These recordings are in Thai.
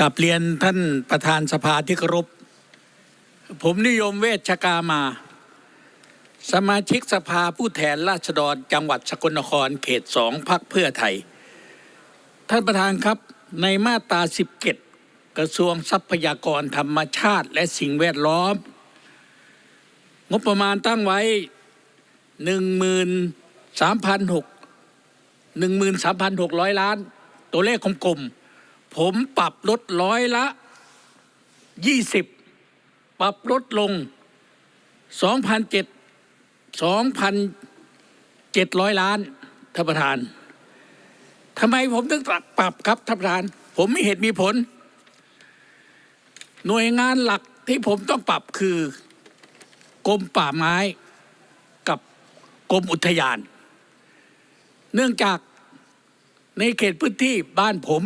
กับเรียนท่านประธานสภาที่เคารพผมนิยมเวชกามา สมาชิกสภาผู้แทนราษฎรจังหวัดสกลนครเขตสองพักเพื่อไทย ท่านประธานครับในมาตรา17 กระทรวงทรัพยากรธรรมชาติและสิ่งแวดล้อม งบประมาณตั้งไว้ 13,600 13,600 ล้าน ตัวเลขกลมๆ ผมปรับลดร้อยละยี่สิบปรับลดลงสองพันเจ็ดสองพันเจ็ดร้อยล้านท่านประธานทำไมผมถึงปรับครับท่านประธาน ผมมีเหตุมีผล หน่วยงานหลักที่ผมต้องปรับคือกรมป่าไม้กับกรมอุทยาน เนื่องจากในเขตพื้นที่บ้านผม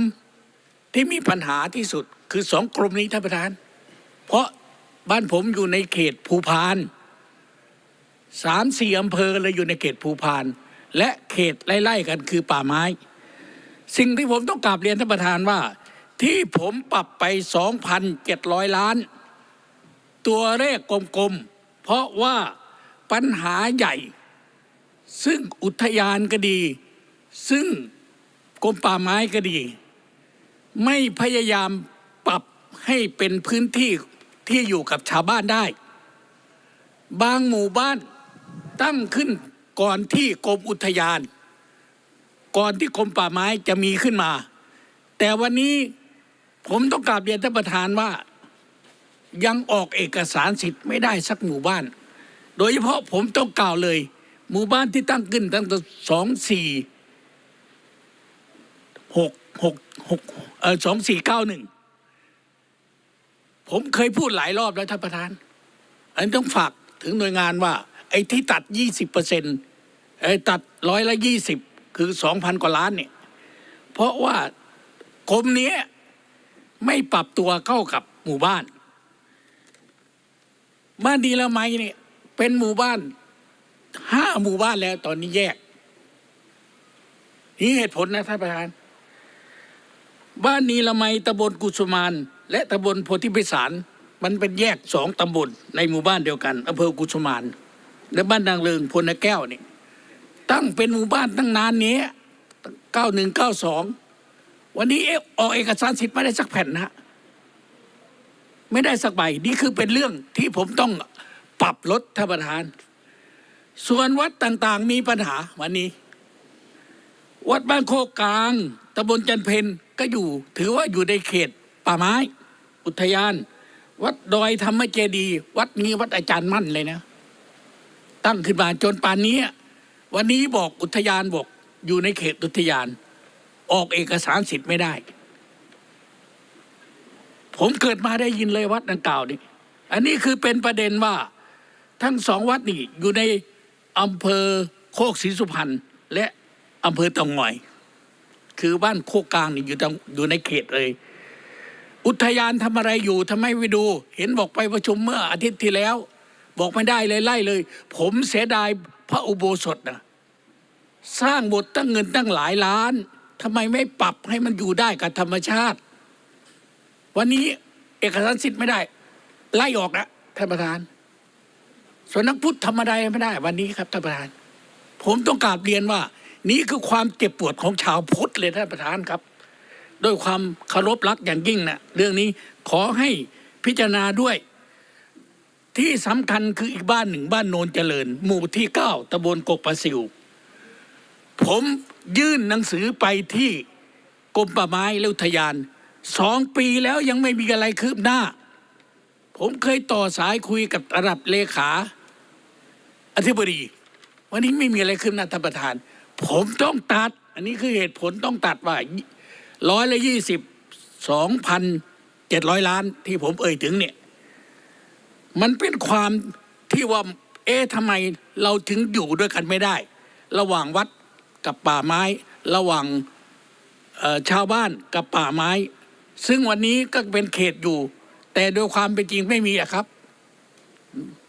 ที่มีปัญหาที่สุดคือสองกรมนี้ท่านประธาน เพราะบ้านผมอยู่ในเขตภูพานสามสี่อำเภอเลยอยู่ในเขตภูพาน และเขตไล่ๆกันคือป่าไม้ สิ่งที่ผมต้องกราบเรียนท่านประธานว่า ที่ผมปรับไป2,700ล้าน ตัวเลขกลมๆ เพราะว่าปัญหาใหญ่ ซึ่งอุทยานก็ดี ซึ่งกรมป่าไม้ก็ดี ไม่พยายามปรับให้เป็นพื้นที่ที่อยู่กับชาวบ้านได้ บางหมู่บ้านตั้งขึ้นก่อนที่กรมอุทยาน ก่อนที่กรมป่าไม้จะมีขึ้นมา แต่วันนี้ผมต้องกราบเรียนท่านประธานว่า ยังออกเอกสารสิทธิ์ไม่ได้สักหมู่บ้าน โดยเฉพาะผมต้องกล่าวเลย หมู่บ้านที่ตั้งขึ้นตั้งแต่สองสี่หก หกหกเออสองสี่เก้าหนึ่งผมเคยพูดหลายรอบแล้วท่านประธาน อันต้องฝากถึงหน่วยงานว่า ไอ้ที่ตัดยี่สิบเปอร์เซ็นต์ไอ้ตัดร้อยละยี่สิบคือสองพันกว่าล้านเนี่ย เพราะว่ากรมนี้ไม่ปรับตัวเข้ากับหมู่บ้าน บ้านดีละไมเนี่ยเป็นหมู่บ้านห้าหมู่บ้านแล้วตอนนี้แยก นี่เหตุผลนะท่านประธาน บ้านนีละไมตำบลกุสุมาน และตำบลโพธิพิสาร มันเป็นแยกสองตำบลในหมู่บ้านเดียวกันอำเภอกุสุมาน และบ้านนางเลิงพลนแก้วนี่ตั้งเป็นหมู่บ้านตั้งนานนี้เก้าหนึ่งเก้าสองวันนี้เอออกเอกสารสิทธิ์ไม่ได้สักแผ่นนะฮะไม่ได้สักใบนี่คือเป็นเรื่องที่ผมต้องปรับลดท่านประธาน ส่วนวัดต่างๆมีปัญหาวันนี้ วัดบ้านโคกกลางตำบลจันเพน ก็อยู่ ถือว่าอยู่ในเขตป่าไม้ อุทยาน วัดดอยธรรมเจดี วัดนี้วัดอาจารย์มั่นเลยนะ ตั้งขึ้นมาจนป่านนี้ วันนี้บอกอุทยานบอก อยู่ในเขตอุทยาน ออกเอกสารสิทธิ์ไม่ได้ ผมเกิดมาได้ยินเลยวัดดังกล่าวนี่อันนี้คือเป็นประเด็นว่าทั้งสองวัดนี่อยู่ในอำเภอโคกศรีสุพรรณและอำเภอตางอย คือบ้านโคกกลางนี่อยู่ตรงอยู่ในเขตเลย อุทยานทำอะไรอยู่ทำไมไปดู เห็นบอกไปประชุมเมื่ออาทิตย์ที่แล้ว บอกไม่ได้เลยไล่เลย ผมเสียดายพระอุโบสถนะสร้างบทตั้งเงินตั้งหลายล้านทำไมไม่ปรับให้มันอยู่ได้กับธรรมชาติ วันนี้เอกสารสิทธิ์ไม่ได้ ไล่ออกนะท่านประธานส่วนนักพุทธธรรมดาไม่ได้ วันนี้ครับท่านประธาน ผมต้องกราบเรียนว่า นี่คือความเจ็บปวดของชาวพุทธเลยท่านประธานครับ ด้วยความเคารพรักอย่างยิ่งนะเรื่องนี้ขอให้พิจารณาด้วย ที่สำคัญคืออีกบ้านหนึ่งบ้านโนนเจริญ หมู่ที่เก้าตำบลกกประสิว ผมยื่นหนังสือไปที่กรมป่าไม้และอุทยานสองปีแล้วยังไม่มีอะไรคืบหน้า ผมเคยต่อสายคุยกับระดับเลขา อธิบดี วันนี้ไม่มีอะไรคืบหน้าท่านประธาน ผมต้องตัด อันนี้คือเหตุผลต้องตัดว่าร้อยละยี่สิบสองพันเจ็ดร้อยล้านที่ผมเอ่ยถึงเนี่ย มันเป็นความที่ว่า เอ๊ะทำไมเราถึงอยู่ด้วยกันไม่ได้ ระหว่างวัดกับป่าไม้ ระหว่างชาวบ้านกับป่าไม้ ซึ่งวันนี้ก็เป็นเขตอยู่ แต่โดยความเป็นจริงไม่มีอะครับ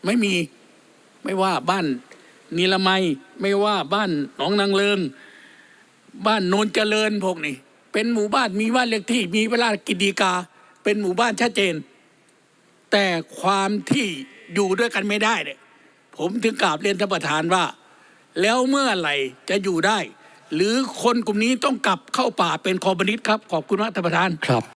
ไม่มีไม่ว่าบ้าน นิรมัยไม่ว่าบ้านหนองนางเลิง บ้านโนนเจริญพวกนี้เป็นหมู่บ้านมีบ้านเลขที่มีเวลากิจดีกา เป็นหมู่บ้านชัดเจน แต่ความที่อยู่ด้วยกันไม่ได้เนี่ยผมถึงกราบเรียนท่านประธานว่า แล้วเมื่อไหร่จะอยู่ได้ หรือคนกลุ่มนี้ต้องกลับเข้าป่าเป็นคอมมิวนิสต์ครับ ขอบคุณมากท่านประธานครับ